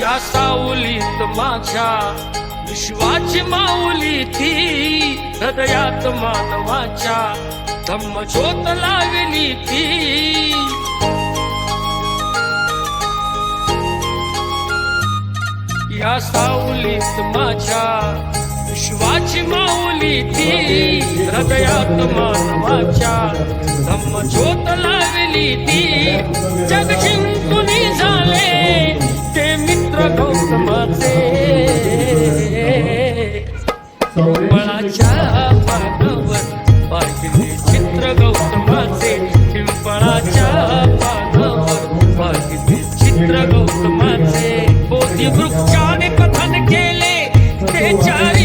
या सावलीत माझ्या विश्वाची माऊली ती. हृदयात मानवाच्या धम्म ज्योत लावली ती. या सावलीत माझ्या विश्वाची माऊली ती. हृदयात मानवाच्या धम्म ज्योत लावली ती. जग पिंपळाच्या पानावर पाहिजे चित्र गौतमाचे. पिंपळाच्या पानावर चित्र गौतमाचे. बोधी वृक्षाने कथन केले ते चार